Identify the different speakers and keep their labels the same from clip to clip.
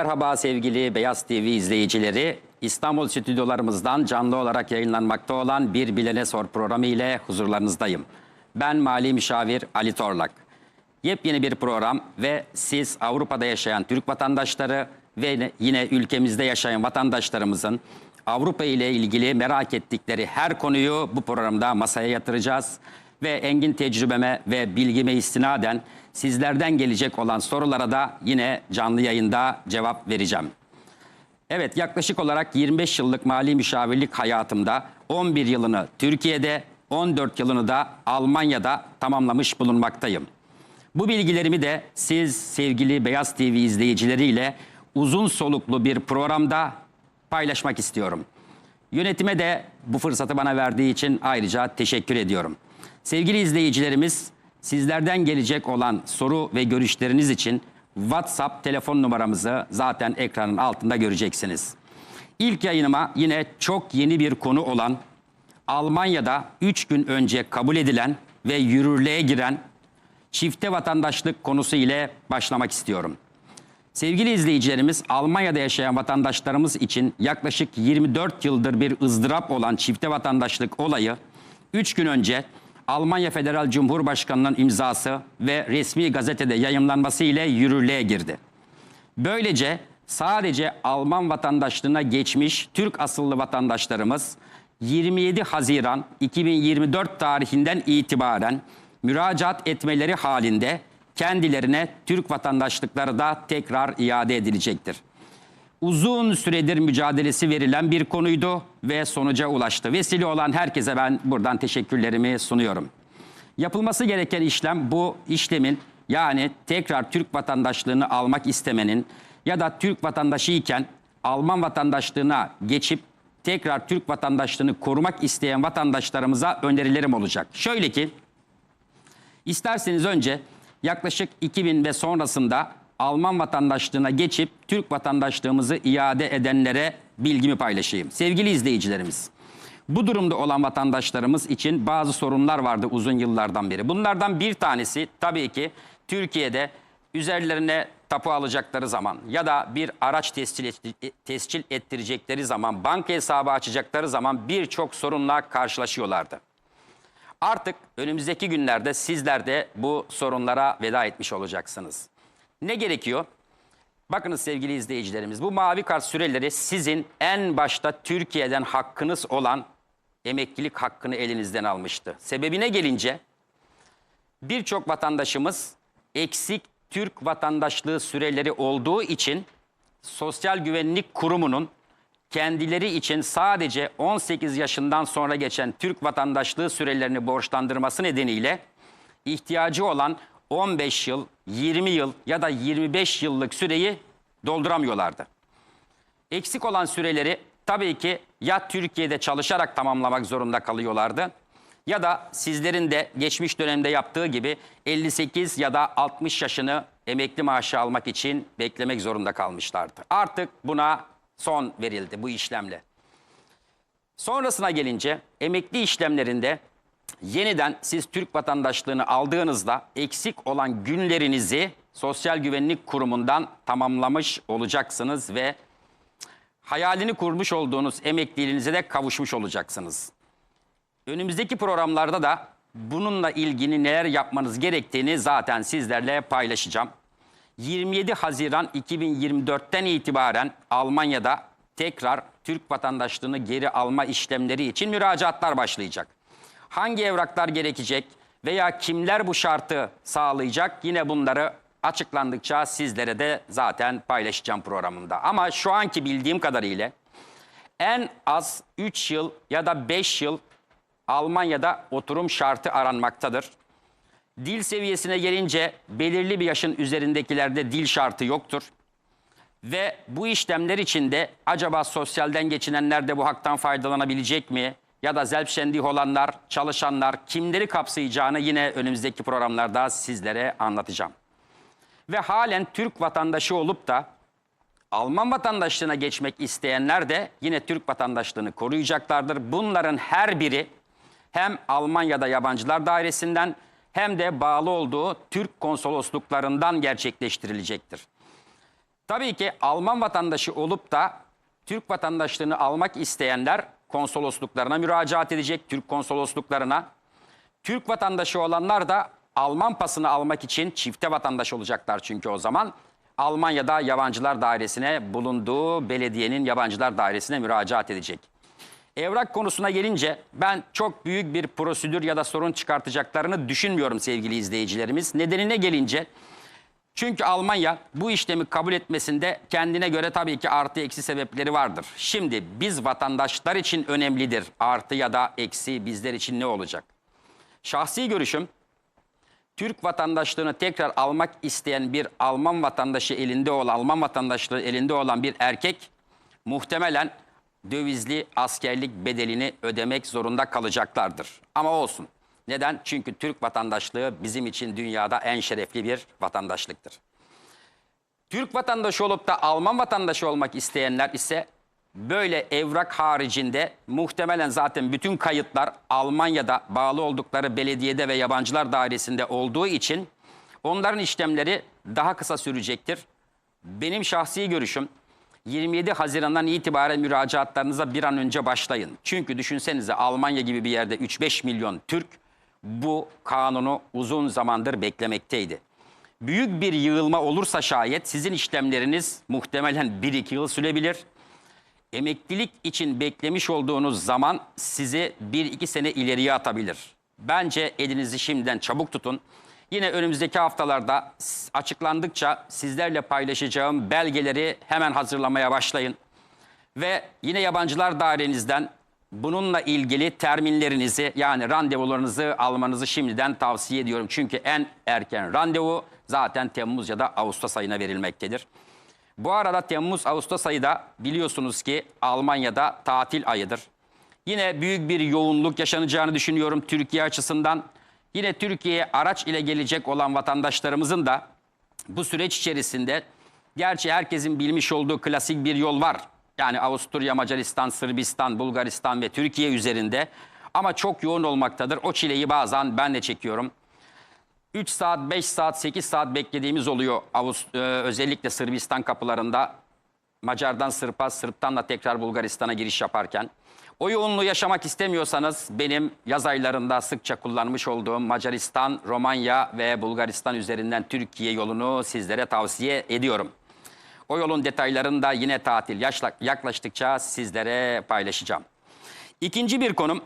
Speaker 1: Merhaba sevgili Beyaz TV izleyicileri. İstanbul stüdyolarımızdan canlı olarak yayınlanmakta olan Bir Bilene Sor programı ile huzurlarınızdayım. Ben Mali Müşavir Ali Torlak. Yepyeni bir program ve siz Avrupa'da yaşayan Türk vatandaşları ve yine ülkemizde yaşayan vatandaşlarımızın Avrupa ile ilgili merak ettikleri her konuyu bu programda masaya yatıracağız. Ve engin tecrübeme ve bilgime istinaden sizlerden gelecek olan sorulara da yine canlı yayında cevap vereceğim. Evet yaklaşık olarak 25 yıllık mali müşavirlik hayatımda 11 yılını Türkiye'de 14 yılını da Almanya'da tamamlamış bulunmaktayım. Bu bilgilerimi de siz sevgili Beyaz TV izleyicileriyle uzun soluklu bir programda paylaşmak istiyorum. Yönetime de bu fırsatı bana verdiği için ayrıca teşekkür ediyorum. Sevgili izleyicilerimiz, sizlerden gelecek olan soru ve görüşleriniz için WhatsApp telefon numaramızı zaten ekranın altında göreceksiniz. İlk yayınıma yine çok yeni bir konu olan Almanya'da 3 gün önce kabul edilen ve yürürlüğe giren çifte vatandaşlık konusu ile başlamak istiyorum. Sevgili izleyicilerimiz, Almanya'da yaşayan vatandaşlarımız için yaklaşık 24 yıldır bir ızdırap olan çifte vatandaşlık olayı 3 gün önce Almanya Federal Cumhurbaşkanı'nın imzası ve resmi gazetede yayımlanması ile yürürlüğe girdi. Böylece sadece Alman vatandaşlığına geçmiş Türk asıllı vatandaşlarımız 27 Haziran 2024 tarihinden itibaren müracaat etmeleri halinde kendilerine Türk vatandaşlıkları da tekrar iade edilecektir. Uzun süredir mücadelesi verilen bir konuydu ve sonuca ulaştı. Vesile olan herkese ben buradan teşekkürlerimi sunuyorum. Yapılması gereken işlem bu işlemin yani tekrar Türk vatandaşlığını almak istemenin ya da Türk vatandaşı iken Alman vatandaşlığına geçip tekrar Türk vatandaşlığını korumak isteyen vatandaşlarımıza önerilerim olacak. Şöyle ki İsterseniz önce yaklaşık 2000 ve sonrasında Alman vatandaşlığına geçip Türk vatandaşlığımızı iade edenlere bilgimi paylaşayım. Sevgili izleyicilerimiz, bu durumda olan vatandaşlarımız için bazı sorunlar vardı uzun yıllardan beri. Bunlardan bir tanesi tabii ki Türkiye'de üzerlerine tapu alacakları zaman ya da bir araç tescil, et- tescil ettirecekleri zaman, banka hesabı açacakları zaman birçok sorunla karşılaşıyorlardı. Artık önümüzdeki günlerde sizler de bu sorunlara veda etmiş olacaksınız. Ne gerekiyor? Bakınız sevgili izleyicilerimiz bu mavi kart süreleri sizin en başta Türkiye'den hakkınız olan emeklilik hakkını elinizden almıştı. Sebebine gelince birçok vatandaşımız eksik Türk vatandaşlığı süreleri olduğu için Sosyal Güvenlik Kurumu'nun kendileri için sadece 18 yaşından sonra geçen Türk vatandaşlığı sürelerini borçlandırması nedeniyle ihtiyacı olan 15 yıl, 20 yıl ya da 25 yıllık süreyi dolduramıyorlardı. Eksik olan süreleri tabii ki ya Türkiye'de çalışarak tamamlamak zorunda kalıyorlardı ya da sizlerin de geçmiş dönemde yaptığı gibi 58 ya da 60 yaşını emekli maaşı almak için beklemek zorunda kalmışlardı. Artık buna son verildi bu işlemle. Sonrasına gelince emekli işlemlerinde yeniden siz Türk vatandaşlığını aldığınızda eksik olan günlerinizi Sosyal Güvenlik Kurumu'ndan tamamlamış olacaksınız ve hayalini kurmuş olduğunuz emekliliğinize de kavuşmuş olacaksınız. Önümüzdeki programlarda da bununla ilgili neler yapmanız gerektiğini zaten sizlerle paylaşacağım. 27 Haziran 2024'ten itibaren Almanya'da tekrar Türk vatandaşlığını geri alma işlemleri için müracaatlar başlayacak. Hangi evraklar gerekecek veya kimler bu şartı sağlayacak yine bunları açıklandıkça sizlere de zaten paylaşacağım programımda. Ama şu anki bildiğim kadarıyla en az 3 yıl ya da 5 yıl Almanya'da oturum şartı aranmaktadır. Dil seviyesine gelince belirli bir yaşın üzerindekilerde dil şartı yoktur. Ve bu işlemler içinde acaba sosyalden geçinenler de bu haktan faydalanabilecek mi? Ya da zelpşendiği olanlar, çalışanlar kimleri kapsayacağını yine önümüzdeki programlarda sizlere anlatacağım. Ve halen Türk vatandaşı olup da Alman vatandaşlığına geçmek isteyenler de yine Türk vatandaşlığını koruyacaklardır. Bunların her biri hem Almanya'da yabancılar dairesinden hem de bağlı olduğu Türk konsolosluklarından gerçekleştirilecektir. Tabii ki Alman vatandaşı olup da Türk vatandaşlığını almak isteyenler konsolosluklarına müracaat edecek, Türk konsolosluklarına. Türk vatandaşı olanlar da Alman pasını almak için çifte vatandaş olacaklar çünkü o zaman. Almanya'da yabancılar dairesine bulunduğu belediyenin yabancılar dairesine müracaat edecek. Evrak konusuna gelince ben çok büyük bir prosedür ya da sorun çıkartacaklarını düşünmüyorum sevgili izleyicilerimiz. Nedenine gelince çünkü Almanya bu işlemi kabul etmesinde kendine göre tabii ki artı eksi sebepleri vardır. Şimdi biz vatandaşlar için önemlidir artı ya da eksi bizler için ne olacak? Şahsi görüşüm Türk vatandaşlığını tekrar almak isteyen bir Alman vatandaşı elinde olan, Alman vatandaşlığı elinde olan bir erkek muhtemelen dövizli askerlik bedelini ödemek zorunda kalacaklardır. Ama olsun. Neden? Çünkü Türk vatandaşlığı bizim için dünyada en şerefli bir vatandaşlıktır. Türk vatandaşı olup da Alman vatandaşı olmak isteyenler ise böyle evrak haricinde muhtemelen zaten bütün kayıtlar Almanya'da bağlı oldukları belediyede ve yabancılar dairesinde olduğu için onların işlemleri daha kısa sürecektir. Benim şahsi görüşüm 27 Haziran'dan itibaren müracaatlarınıza bir an önce başlayın. Çünkü düşünsenize Almanya gibi bir yerde 3-5 milyon Türk bu kanunu uzun zamandır beklemekteydi. Büyük bir yığılma olursa şayet sizin işlemleriniz muhtemelen 1-2 yıl sürebilir. Emeklilik için beklemiş olduğunuz zaman sizi 1-2 sene ileriye atabilir. Bence elinizi şimdiden çabuk tutun. Yine önümüzdeki haftalarda açıklandıkça sizlerle paylaşacağım belgeleri hemen hazırlamaya başlayın. Ve yine yabancılar dairenizden bununla ilgili terminlerinizi yani randevularınızı almanızı şimdiden tavsiye ediyorum. Çünkü en erken randevu zaten Temmuz ya da Ağustos ayına verilmektedir. Bu arada Temmuz-Ağustos ayı da biliyorsunuz ki Almanya'da tatil ayıdır. Yine büyük bir yoğunluk yaşanacağını düşünüyorum Türkiye açısından. Yine Türkiye'ye araç ile gelecek olan vatandaşlarımızın da bu süreç içerisinde gerçi herkesin bilmiş olduğu klasik bir yol var. Yani Avusturya, Macaristan, Sırbistan, Bulgaristan ve Türkiye üzerinde ama çok yoğun olmaktadır. O çileyi bazen ben de çekiyorum. 3 saat, 5 saat, 8 saat beklediğimiz oluyor Avust e, özellikle Sırbistan kapılarında. Macar'dan Sırp'a, Sırp'tan da tekrar Bulgaristan'a giriş yaparken. O yoğunluğu yaşamak istemiyorsanız benim yaz aylarında sıkça kullanmış olduğum Macaristan, Romanya ve Bulgaristan üzerinden Türkiye yolunu sizlere tavsiye ediyorum. O yolun detaylarını da yine tatil yaklaştıkça sizlere paylaşacağım. İkinci bir konum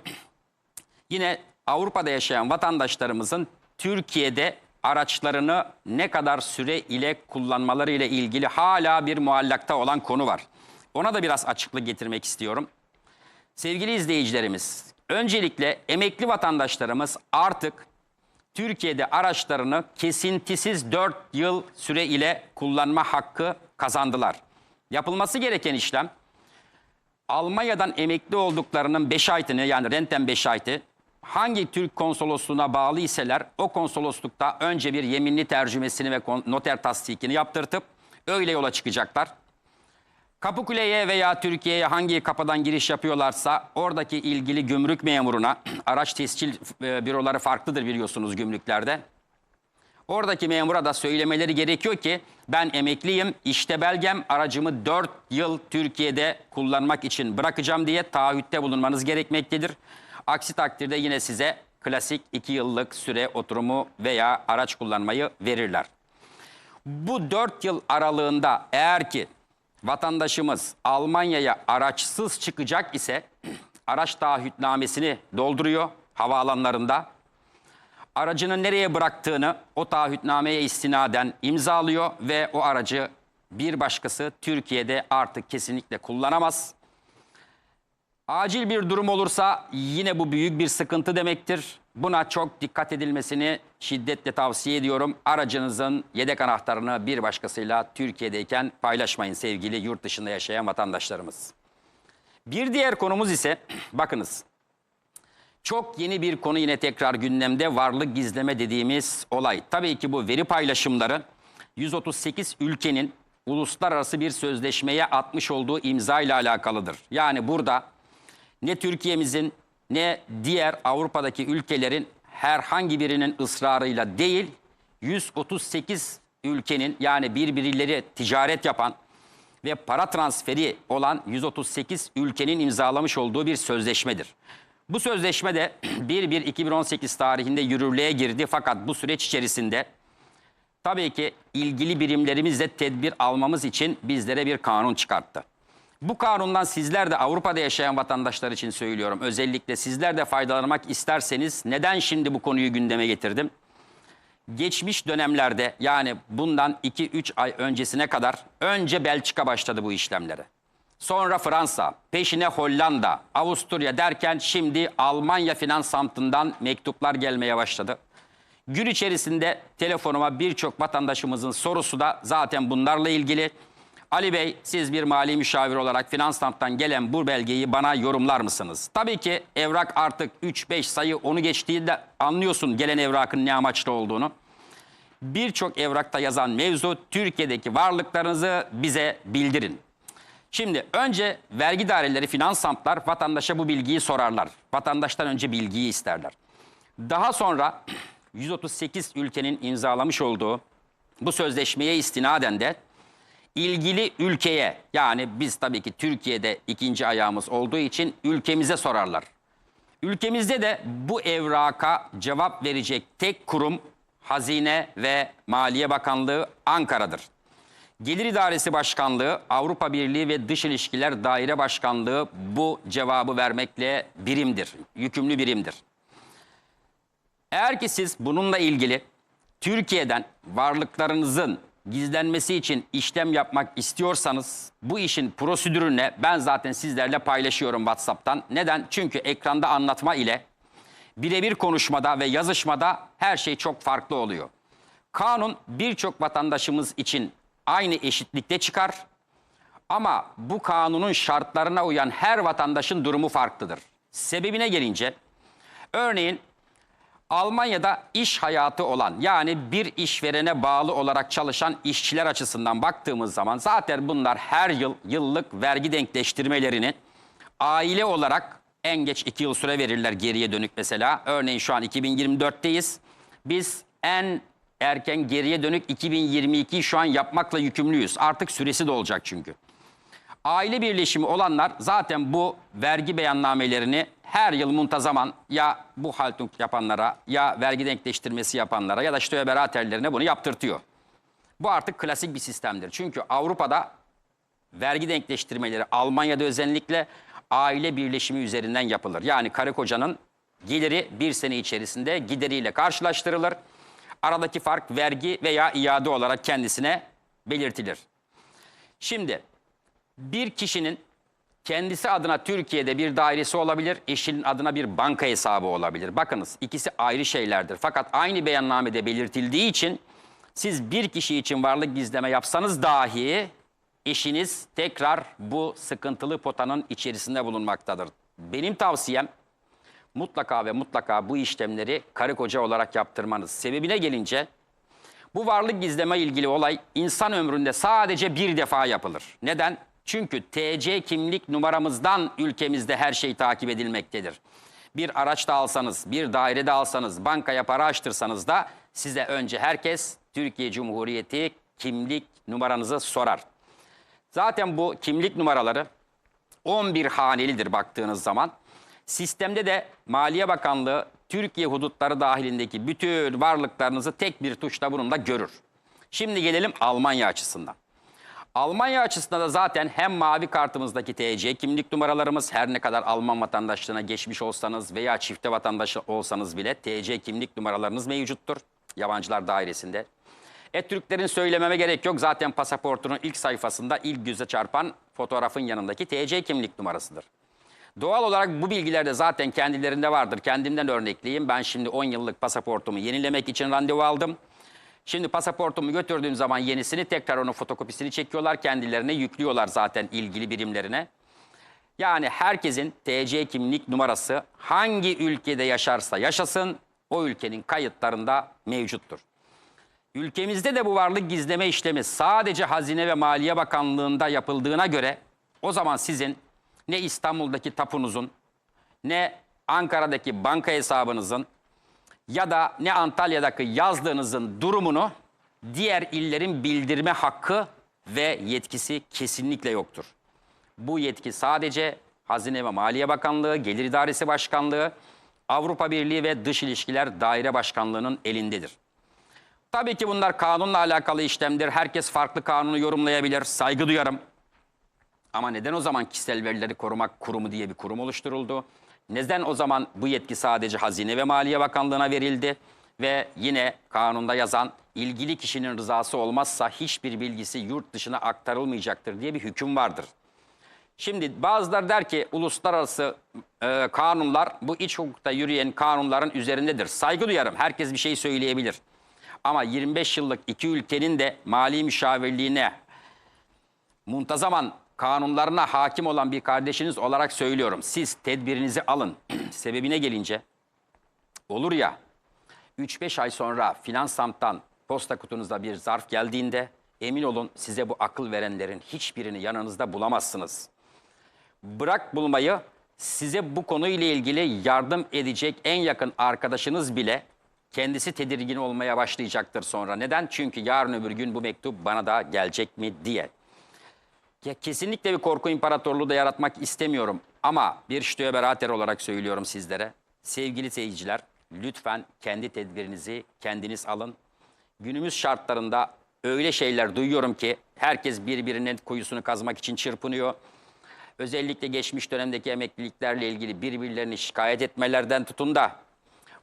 Speaker 1: yine Avrupa'da yaşayan vatandaşlarımızın Türkiye'de araçlarını ne kadar süre ile kullanmaları ile ilgili hala bir muallakta olan konu var. Ona da biraz açıklık getirmek istiyorum. Sevgili izleyicilerimiz, öncelikle emekli vatandaşlarımız artık Türkiye'de araçlarını kesintisiz 4 yıl süre ile kullanma hakkı kazandılar. Yapılması gereken işlem Almanya'dan emekli olduklarının beşaytını yani renten beşaytı hangi Türk konsolosluğuna bağlı iseler o konsoloslukta önce bir yeminli tercümesini ve noter tasdikini yaptırtıp öyle yola çıkacaklar. Kapıkule'ye veya Türkiye'ye hangi kapıdan giriş yapıyorlarsa oradaki ilgili gümrük memuruna araç tescil e, büroları farklıdır biliyorsunuz gümrüklerde. Oradaki memura da söylemeleri gerekiyor ki ben emekliyim, işte belgem aracımı 4 yıl Türkiye'de kullanmak için bırakacağım diye taahhütte bulunmanız gerekmektedir. Aksi takdirde yine size klasik 2 yıllık süre oturumu veya araç kullanmayı verirler. Bu 4 yıl aralığında eğer ki vatandaşımız Almanya'ya araçsız çıkacak ise araç taahhütnamesini dolduruyor havaalanlarında aracını nereye bıraktığını o taahhütnameye istinaden imzalıyor ve o aracı bir başkası Türkiye'de artık kesinlikle kullanamaz. Acil bir durum olursa yine bu büyük bir sıkıntı demektir. Buna çok dikkat edilmesini şiddetle tavsiye ediyorum. Aracınızın yedek anahtarını bir başkasıyla Türkiye'deyken paylaşmayın sevgili yurt dışında yaşayan vatandaşlarımız. Bir diğer konumuz ise bakınız çok yeni bir konu yine tekrar gündemde varlık gizleme dediğimiz olay. Tabii ki bu veri paylaşımları 138 ülkenin uluslararası bir sözleşmeye atmış olduğu imza ile alakalıdır. Yani burada ne Türkiye'mizin ne diğer Avrupa'daki ülkelerin herhangi birinin ısrarıyla değil 138 ülkenin yani birbirleri ticaret yapan ve para transferi olan 138 ülkenin imzalamış olduğu bir sözleşmedir. Bu sözleşme de 1-1-2018 tarihinde yürürlüğe girdi fakat bu süreç içerisinde tabii ki ilgili birimlerimizle tedbir almamız için bizlere bir kanun çıkarttı. Bu kanundan sizler de Avrupa'da yaşayan vatandaşlar için söylüyorum. Özellikle sizler de faydalanmak isterseniz neden şimdi bu konuyu gündeme getirdim? Geçmiş dönemlerde yani bundan 2-3 ay öncesine kadar önce Belçika başladı bu işlemlere. Sonra Fransa, peşine Hollanda, Avusturya derken şimdi Almanya finans samtından mektuplar gelmeye başladı. Gün içerisinde telefonuma birçok vatandaşımızın sorusu da zaten bunlarla ilgili. Ali Bey siz bir mali müşavir olarak finans samttan gelen bu belgeyi bana yorumlar mısınız? Tabii ki evrak artık 3-5 sayı onu geçtiğinde anlıyorsun gelen evrakın ne amaçlı olduğunu. Birçok evrakta yazan mevzu Türkiye'deki varlıklarınızı bize bildirin. Şimdi önce vergi daireleri, finans samtlar vatandaşa bu bilgiyi sorarlar. Vatandaştan önce bilgiyi isterler. Daha sonra 138 ülkenin imzalamış olduğu bu sözleşmeye istinaden de ilgili ülkeye yani biz tabii ki Türkiye'de ikinci ayağımız olduğu için ülkemize sorarlar. Ülkemizde de bu evraka cevap verecek tek kurum Hazine ve Maliye Bakanlığı Ankara'dır. Gelir İdaresi Başkanlığı, Avrupa Birliği ve Dış İlişkiler Daire Başkanlığı bu cevabı vermekle birimdir, yükümlü birimdir. Eğer ki siz bununla ilgili Türkiye'den varlıklarınızın gizlenmesi için işlem yapmak istiyorsanız bu işin prosedürüne ben zaten sizlerle paylaşıyorum WhatsApp'tan. Neden? Çünkü ekranda anlatma ile birebir konuşmada ve yazışmada her şey çok farklı oluyor. Kanun birçok vatandaşımız için aynı eşitlikte çıkar. Ama bu kanunun şartlarına uyan her vatandaşın durumu farklıdır. Sebebine gelince örneğin Almanya'da iş hayatı olan yani bir işverene bağlı olarak çalışan işçiler açısından baktığımız zaman zaten bunlar her yıl yıllık vergi denkleştirmelerini aile olarak en geç iki yıl süre verirler geriye dönük mesela. Örneğin şu an 2024'teyiz. Biz en erken geriye dönük 2022'yi şu an yapmakla yükümlüyüz. Artık süresi de olacak çünkü. Aile birleşimi olanlar zaten bu vergi beyannamelerini her yıl muntazaman ya bu haltung yapanlara ya vergi denkleştirmesi yapanlara ya da işte öberaterlerine bunu yaptırtıyor. Bu artık klasik bir sistemdir. Çünkü Avrupa'da vergi denkleştirmeleri Almanya'da özellikle aile birleşimi üzerinden yapılır. Yani karı kocanın geliri bir sene içerisinde gideriyle karşılaştırılır. Aradaki fark vergi veya iade olarak kendisine belirtilir. Şimdi bir kişinin kendisi adına Türkiye'de bir dairesi olabilir, eşinin adına bir banka hesabı olabilir. Bakınız ikisi ayrı şeylerdir. Fakat aynı beyannamede belirtildiği için siz bir kişi için varlık gizleme yapsanız dahi eşiniz tekrar bu sıkıntılı potanın içerisinde bulunmaktadır. Benim tavsiyem mutlaka ve mutlaka bu işlemleri karı koca olarak yaptırmanız. Sebebine gelince bu varlık gizleme ilgili olay insan ömründe sadece bir defa yapılır. Neden? Çünkü TC kimlik numaramızdan ülkemizde her şey takip edilmektedir. Bir araçta alsanız, bir dairede alsanız, bankaya para açtırsanız da size önce herkes Türkiye Cumhuriyeti kimlik numaranızı sorar. Zaten bu kimlik numaraları 11 hanelidir baktığınız zaman. Sistemde de Maliye Bakanlığı Türkiye hudutları dahilindeki bütün varlıklarınızı tek bir tuşla bununla görür. Şimdi gelelim Almanya açısından. Almanya açısından da zaten hem mavi kartımızdaki TC kimlik numaralarımız her ne kadar Alman vatandaşlığına geçmiş olsanız veya çifte vatandaş olsanız bile TC kimlik numaralarınız mevcuttur yabancılar dairesinde. E Türklerin söylememe gerek yok. Zaten pasaportunun ilk sayfasında ilk göze çarpan fotoğrafın yanındaki TC kimlik numarasıdır. Doğal olarak bu bilgiler de zaten kendilerinde vardır. Kendimden örnekleyeyim. Ben şimdi 10 yıllık pasaportumu yenilemek için randevu aldım. Şimdi pasaportumu götürdüğüm zaman yenisini tekrar onun fotokopisini çekiyorlar. Kendilerine yüklüyorlar zaten ilgili birimlerine. Yani herkesin TC kimlik numarası hangi ülkede yaşarsa yaşasın o ülkenin kayıtlarında mevcuttur. Ülkemizde de bu varlık gizleme işlemi sadece Hazine ve Maliye Bakanlığı'nda yapıldığına göre o zaman sizin ne İstanbul'daki tapunuzun ne Ankara'daki banka hesabınızın ya da ne Antalya'daki yazdığınızın durumunu diğer illerin bildirme hakkı ve yetkisi kesinlikle yoktur. Bu yetki sadece Hazine ve Maliye Bakanlığı, Gelir İdaresi Başkanlığı, Avrupa Birliği ve Dış İlişkiler Daire Başkanlığı'nın elindedir. Tabii ki bunlar kanunla alakalı işlemdir. Herkes farklı kanunu yorumlayabilir. Saygı duyarım. Ama neden o zaman kişisel verileri korumak kurumu diye bir kurum oluşturuldu? Neden o zaman bu yetki sadece Hazine ve Maliye Bakanlığı'na verildi? Ve yine kanunda yazan ilgili kişinin rızası olmazsa hiçbir bilgisi yurt dışına aktarılmayacaktır diye bir hüküm vardır. Şimdi bazıları der ki uluslararası e, kanunlar bu iç hukukta yürüyen kanunların üzerindedir. Saygı duyarım. Herkes bir şey söyleyebilir. Ama 25 yıllık iki ülkenin de mali müşavirliğine muntazaman kanunlarına hakim olan bir kardeşiniz olarak söylüyorum. Siz tedbirinizi alın. Sebebine gelince olur ya 3-5 ay sonra Finansamt'tan posta kutunuza bir zarf geldiğinde emin olun size bu akıl verenlerin hiçbirini yanınızda bulamazsınız. Bırak bulmayı size bu konuyla ilgili yardım edecek en yakın arkadaşınız bile kendisi tedirgin olmaya başlayacaktır sonra. Neden? Çünkü yarın öbür gün bu mektup bana da gelecek mi diye. Ya kesinlikle bir korku imparatorluğu da yaratmak istemiyorum. Ama bir Stöberater olarak söylüyorum sizlere. Sevgili seyirciler, lütfen kendi tedbirinizi kendiniz alın. Günümüz şartlarında öyle şeyler duyuyorum ki herkes birbirinin kuyusunu kazmak için çırpınıyor. Özellikle geçmiş dönemdeki emekliliklerle ilgili birbirlerini şikayet etmelerden tutun da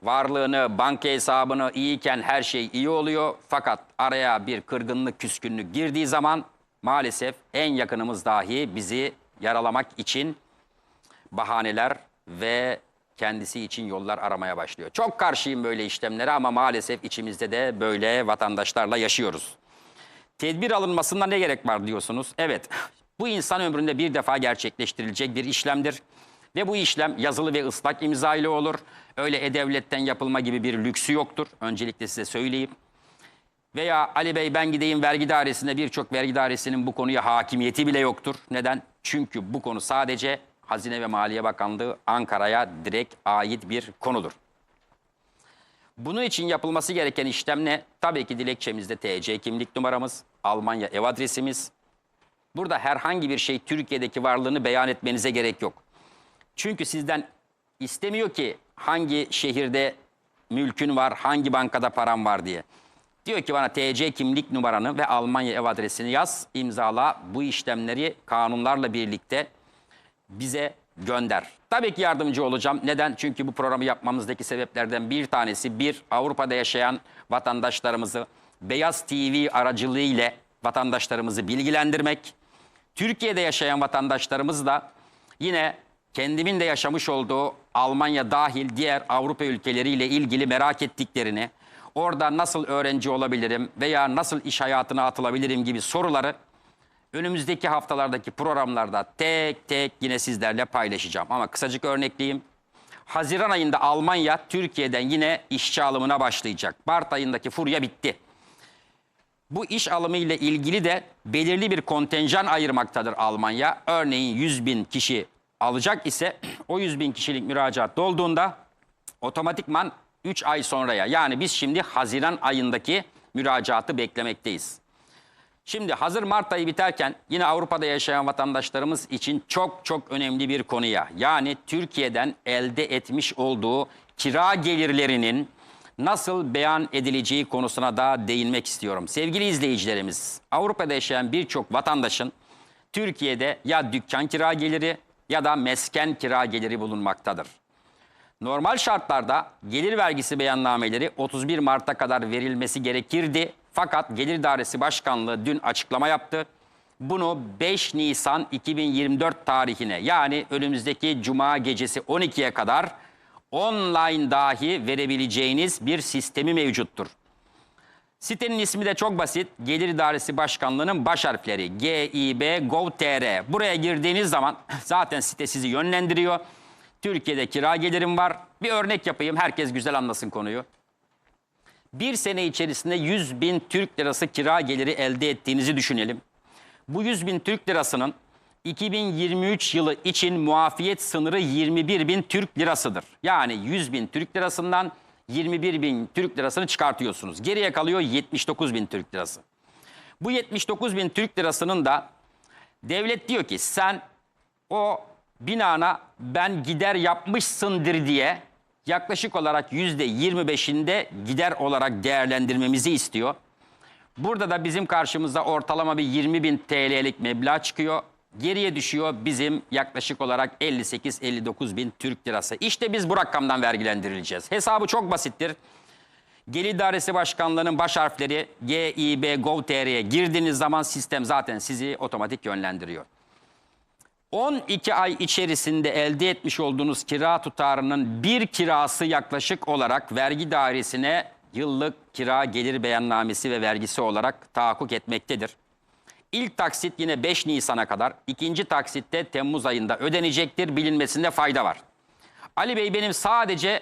Speaker 1: varlığını, banka hesabını iyiyken her şey iyi oluyor. Fakat araya bir kırgınlık, küskünlük girdiği zaman maalesef en yakınımız dahi bizi yaralamak için bahaneler ve kendisi için yollar aramaya başlıyor. Çok karşıyım böyle işlemlere ama maalesef içimizde de böyle vatandaşlarla yaşıyoruz. Tedbir alınmasında ne gerek var diyorsunuz? Evet, bu insan ömründe bir defa gerçekleştirilecek bir işlemdir. Ve bu işlem yazılı ve ıslak imza ile olur. Öyle e-devletten yapılma gibi bir lüksü yoktur. Öncelikle size söyleyeyim. Veya Ali Bey ben gideyim vergi dairesine birçok vergi dairesinin bu konuya hakimiyeti bile yoktur. Neden? Çünkü bu konu sadece Hazine ve Maliye Bakanlığı Ankara'ya direkt ait bir konudur. Bunun için yapılması gereken işlem ne? Tabii ki dilekçemizde TC kimlik numaramız, Almanya ev adresimiz. Burada herhangi bir şey Türkiye'deki varlığını beyan etmenize gerek yok. Çünkü sizden istemiyor ki hangi şehirde mülkün var, hangi bankada param var diye. Diyor ki bana TC kimlik numaranı ve Almanya ev adresini yaz, imzala. Bu işlemleri kanunlarla birlikte bize gönder. Tabii ki yardımcı olacağım. Neden? Çünkü bu programı yapmamızdaki sebeplerden bir tanesi bir Avrupa'da yaşayan vatandaşlarımızı Beyaz TV aracılığı ile vatandaşlarımızı bilgilendirmek. Türkiye'de yaşayan vatandaşlarımız da yine kendimin de yaşamış olduğu Almanya dahil diğer Avrupa ülkeleriyle ilgili merak ettiklerini, orada nasıl öğrenci olabilirim veya nasıl iş hayatına atılabilirim gibi soruları önümüzdeki haftalardaki programlarda tek tek yine sizlerle paylaşacağım. Ama kısacık örnekleyeyim. Haziran ayında Almanya Türkiye'den yine işçi alımına başlayacak. Mart ayındaki furya bitti. Bu iş alımı ile ilgili de belirli bir kontenjan ayırmaktadır Almanya. Örneğin 100 bin kişi alacak ise o 100 bin kişilik müracaat dolduğunda otomatikman 3 ay sonraya yani biz şimdi Haziran ayındaki müracaatı beklemekteyiz. Şimdi hazır Mart ayı biterken yine Avrupa'da yaşayan vatandaşlarımız için çok çok önemli bir konuya yani Türkiye'den elde etmiş olduğu kira gelirlerinin nasıl beyan edileceği konusuna da değinmek istiyorum. Sevgili izleyicilerimiz, Avrupa'da yaşayan birçok vatandaşın Türkiye'de ya dükkan kira geliri ya da mesken kira geliri bulunmaktadır. Normal şartlarda gelir vergisi beyannameleri 31 Mart'a kadar verilmesi gerekirdi. Fakat Gelir Dairesi Başkanlığı dün açıklama yaptı. Bunu 5 Nisan 2024 tarihine yani önümüzdeki cuma gecesi 12'ye kadar online dahi verebileceğiniz bir sistemi mevcuttur. Sitenin ismi de çok basit. Gelir İdaresi Başkanlığı'nın baş harfleri GİB.gov.tr. Buraya girdiğiniz zaman zaten site sizi yönlendiriyor. Türkiye'de kira gelirim var. Bir örnek yapayım. Herkes güzel anlasın konuyu. Bir sene içerisinde 100 bin Türk lirası kira geliri elde ettiğinizi düşünelim. Bu 100 bin Türk lirasının 2023 yılı için muafiyet sınırı 21 bin Türk lirasıdır. Yani 100 bin Türk lirasından 21 bin Türk lirasını çıkartıyorsunuz. Geriye kalıyor 79 bin Türk lirası. Bu 79 bin Türk lirasının da devlet diyor ki sen o binana ben gider yapmışsındır diye yaklaşık olarak yüzde 25'inde gider olarak değerlendirmemizi istiyor. Burada da bizim karşımıza ortalama bir 20 bin TL'lik meblağ çıkıyor. Geriye düşüyor bizim yaklaşık olarak 58-59 bin Türk lirası. İşte biz bu rakamdan vergilendirileceğiz. Hesabı çok basittir. Gelir Dairesi Başkanlığı'nın baş harfleri GİB Gov.tr'ye girdiğiniz zaman sistem zaten sizi otomatik yönlendiriyor. 12 ay içerisinde elde etmiş olduğunuz kira tutarının bir kirası yaklaşık olarak vergi dairesine yıllık kira gelir beyannamesi ve vergisi olarak tahakkuk etmektedir. İlk taksit yine 5 Nisan'a kadar, ikinci taksitte Temmuz ayında ödenecektir. Bilinmesinde fayda var. Ali Bey benim sadece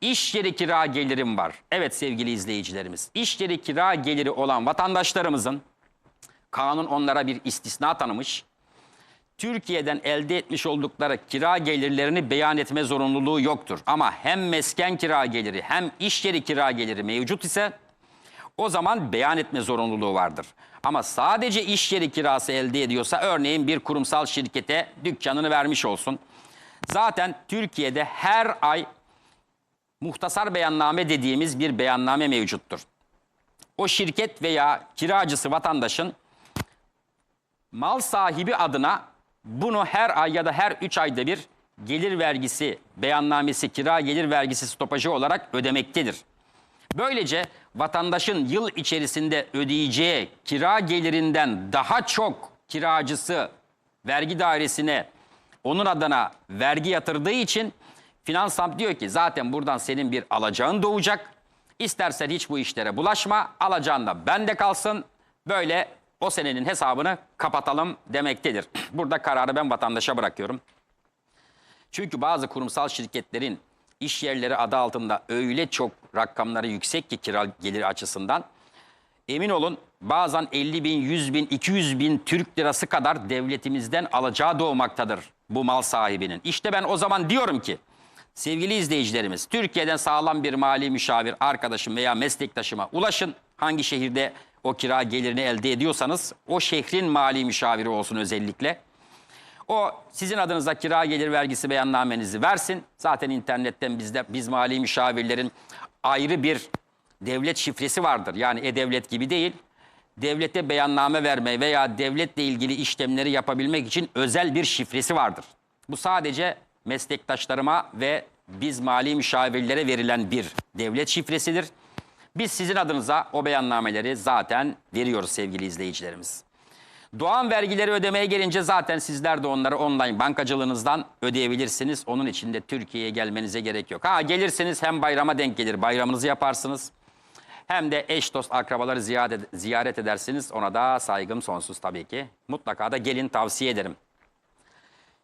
Speaker 1: iş yeri kira gelirim var. Evet sevgili izleyicilerimiz, iş yeri kira geliri olan vatandaşlarımızın kanun onlara bir istisna tanımış. Türkiye'den elde etmiş oldukları kira gelirlerini beyan etme zorunluluğu yoktur. Ama hem mesken kira geliri hem iş yeri kira geliri mevcut ise o zaman beyan etme zorunluluğu vardır. Ama sadece iş yeri kirası elde ediyorsa örneğin bir kurumsal şirkete dükkanını vermiş olsun. Zaten Türkiye'de her ay muhtasar beyanname dediğimiz bir beyanname mevcuttur. O şirket veya kiracısı vatandaşın mal sahibi adına bunu her ay ya da her 3 ayda bir gelir vergisi beyannamesi, kira gelir vergisi stopajı olarak ödemektedir. Böylece vatandaşın yıl içerisinde ödeyeceği kira gelirinden daha çok kiracısı vergi dairesine onun adına vergi yatırdığı için Finansam diyor ki zaten buradan senin bir alacağın doğacak. İstersen hiç bu işlere bulaşma. Alacağın da bende kalsın. Böyle o senenin hesabını kapatalım demektedir. Burada kararı ben vatandaşa bırakıyorum. Çünkü bazı kurumsal şirketlerin iş yerleri adı altında öyle çok rakamları yüksek ki kira geliri açısından. Emin olun bazen 50 bin, 100 bin, 200 bin Türk lirası kadar devletimizden alacağı doğmaktadır bu mal sahibinin. İşte ben o zaman diyorum ki sevgili izleyicilerimiz Türkiye'den sağlam bir mali müşavir arkadaşım veya meslektaşıma ulaşın. Hangi şehirde o kira gelirini elde ediyorsanız o şehrin mali müşaviri olsun özellikle. O sizin adınıza kira gelir vergisi beyannamenizi versin. Zaten internetten bizde biz mali müşavirlerin ayrı bir devlet şifresi vardır. Yani e-devlet gibi değil. Devlete beyanname verme veya devletle ilgili işlemleri yapabilmek için özel bir şifresi vardır. Bu sadece meslektaşlarıma ve biz mali müşavirlere verilen bir devlet şifresidir. Biz sizin adınıza o beyannameleri zaten veriyoruz sevgili izleyicilerimiz. Doğan vergileri ödemeye gelince zaten sizler de onları online bankacılığınızdan ödeyebilirsiniz. Onun için de Türkiye'ye gelmenize gerek yok. Ha gelirsiniz hem bayrama denk gelir bayramınızı yaparsınız. Hem de eş dost akrabaları ziyaret edersiniz. Ona da saygım sonsuz tabii ki. Mutlaka da gelin tavsiye ederim.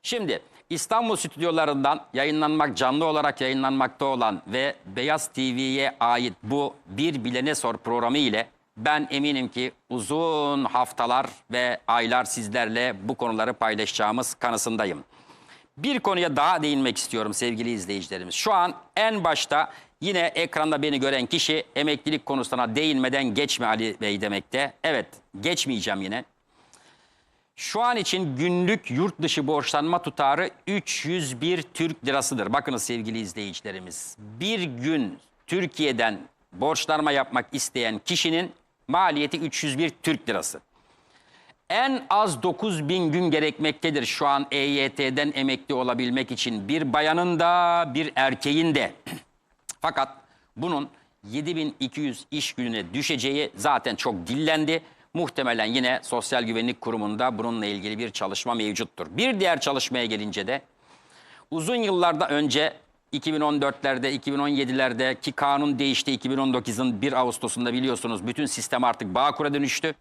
Speaker 1: Şimdi İstanbul stüdyolarından yayınlanmak, canlı olarak yayınlanmakta olan ve Beyaz TV'ye ait bu Bir Bilene Sor programı ile ben eminim ki uzun haftalar ve aylar sizlerle bu konuları paylaşacağımız kanısındayım. Bir konuya daha değinmek istiyorum sevgili izleyicilerimiz. Şu an en başta yine ekranda beni gören kişi emeklilik konusuna değinmeden geçme Ali Bey demekte. Evet geçmeyeceğim yine. Şu an için günlük yurt dışı borçlanma tutarı 301 Türk lirasıdır. Bakınız sevgili izleyicilerimiz. Bir gün Türkiye'den borçlanma yapmak isteyen kişinin maliyeti 301 Türk lirası. En az 9 bin gün gerekmektedir şu an EYT'den emekli olabilmek için. Bir bayanın da bir erkeğin de. Fakat bunun 7200 iş gününe düşeceği zaten çok dillendi. Muhtemelen yine Sosyal Güvenlik Kurumu'nda bununla ilgili bir çalışma mevcuttur. Bir diğer çalışmaya gelince de uzun yıllarda önce 2014'lerde, 2017'lerde ki kanun değişti 2019'un 1 Ağustos'unda biliyorsunuz bütün sistem artık Bağkur'a dönüştü.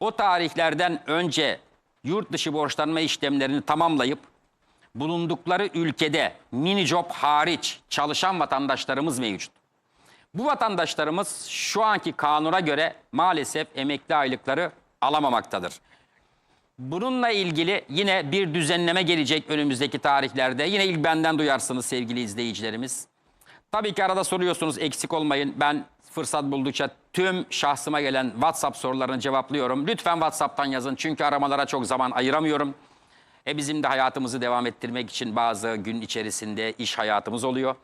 Speaker 1: O tarihlerden önce yurt dışı borçlanma işlemlerini tamamlayıp bulundukları ülkede mini job hariç çalışan vatandaşlarımız mevcut. Bu vatandaşlarımız şu anki kanuna göre maalesef emekli aylıkları alamamaktadır. Bununla ilgili yine bir düzenleme gelecek önümüzdeki tarihlerde. Yine ilk benden duyarsınız sevgili izleyicilerimiz. Tabii ki arada soruyorsunuz eksik olmayın. Ben fırsat buldukça tüm şahsıma gelen WhatsApp sorularını cevaplıyorum. Lütfen WhatsApp'tan yazın çünkü aramalara çok zaman ayıramıyorum. E bizim de hayatımızı devam ettirmek için bazı gün içerisinde iş hayatımız oluyor.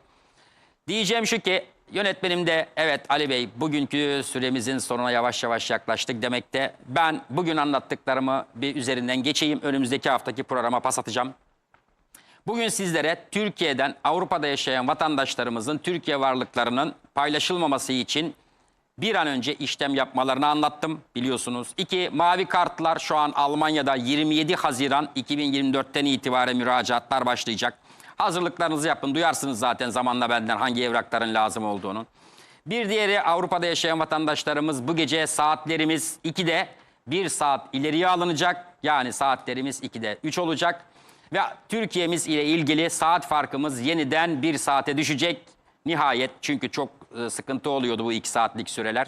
Speaker 1: Diyeceğim şu ki yönetmenim de evet Ali Bey bugünkü süremizin sonuna yavaş yavaş yaklaştık demekte. Ben bugün anlattıklarımı bir üzerinden geçeyim. Önümüzdeki haftaki programa pas atacağım. Bugün sizlere Türkiye'den Avrupa'da yaşayan vatandaşlarımızın Türkiye varlıklarının paylaşılmaması için bir an önce işlem yapmalarını anlattım biliyorsunuz. İki, mavi kartlar şu an Almanya'da 27 Haziran 2024'ten itibaren müracaatlar başlayacak. Hazırlıklarınızı yapın. Duyarsınız zaten zamanla benden hangi evrakların lazım olduğunu. Bir diğeri Avrupa'da yaşayan vatandaşlarımız bu gece saatlerimiz 2'de 1 saat ileriye alınacak. Yani saatlerimiz 2'de 3 olacak. Ve Türkiye'miz ile ilgili saat farkımız yeniden 1 saate düşecek. Nihayet çünkü çok e, sıkıntı oluyordu bu 2 saatlik süreler.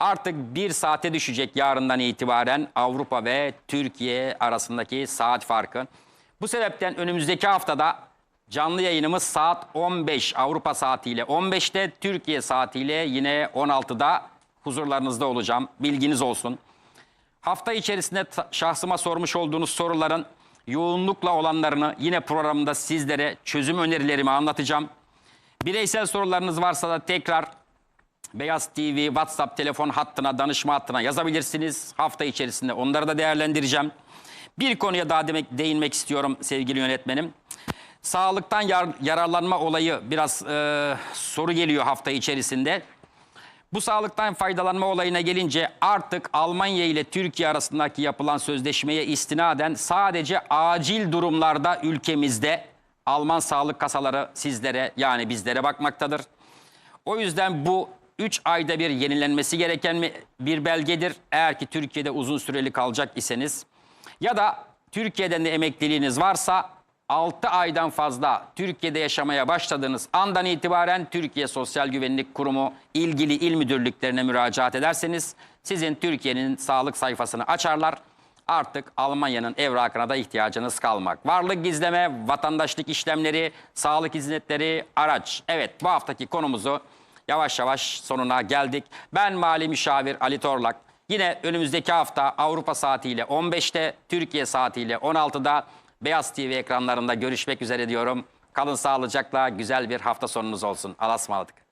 Speaker 1: Artık 1 saate düşecek yarından itibaren Avrupa ve Türkiye arasındaki saat farkı. Bu sebepten önümüzdeki haftada canlı yayınımız saat 15 Avrupa saatiyle 15'te Türkiye saatiyle yine 16'da huzurlarınızda olacağım. Bilginiz olsun. Hafta içerisinde şahsıma sormuş olduğunuz soruların yoğunlukla olanlarını yine programda sizlere çözüm önerilerimi anlatacağım. Bireysel sorularınız varsa da tekrar Beyaz TV WhatsApp telefon hattına, danışma hattına yazabilirsiniz. Hafta içerisinde onları da değerlendireceğim. Bir konuya daha demek, değinmek istiyorum sevgili yönetmenim. Sağlıktan yar- yararlanma olayı biraz e, soru geliyor hafta içerisinde. Bu sağlıktan faydalanma olayına gelince artık Almanya ile Türkiye arasındaki yapılan sözleşmeye istinaden sadece acil durumlarda ülkemizde Alman sağlık kasaları sizlere yani bizlere bakmaktadır. O yüzden bu 3 ayda bir yenilenmesi gereken bir belgedir. Eğer ki Türkiye'de uzun süreli kalacak iseniz ya da Türkiye'den de emekliliğiniz varsa 6 aydan fazla Türkiye'de yaşamaya başladığınız andan itibaren Türkiye Sosyal Güvenlik Kurumu ilgili il müdürlüklerine müracaat ederseniz sizin Türkiye'nin sağlık sayfasını açarlar. Artık Almanya'nın evrakına da ihtiyacınız kalmak. Varlık gizleme, vatandaşlık işlemleri, sağlık hizmetleri, araç. Evet bu haftaki konumuzu yavaş yavaş sonuna geldik. Ben Mali Müşavir Ali Torlak. Yine önümüzdeki hafta Avrupa saatiyle 15'te, Türkiye saatiyle 16'da Beyaz TV ekranlarında görüşmek üzere diyorum. Kalın sağlıcakla güzel bir hafta sonunuz olsun. Alasmalık.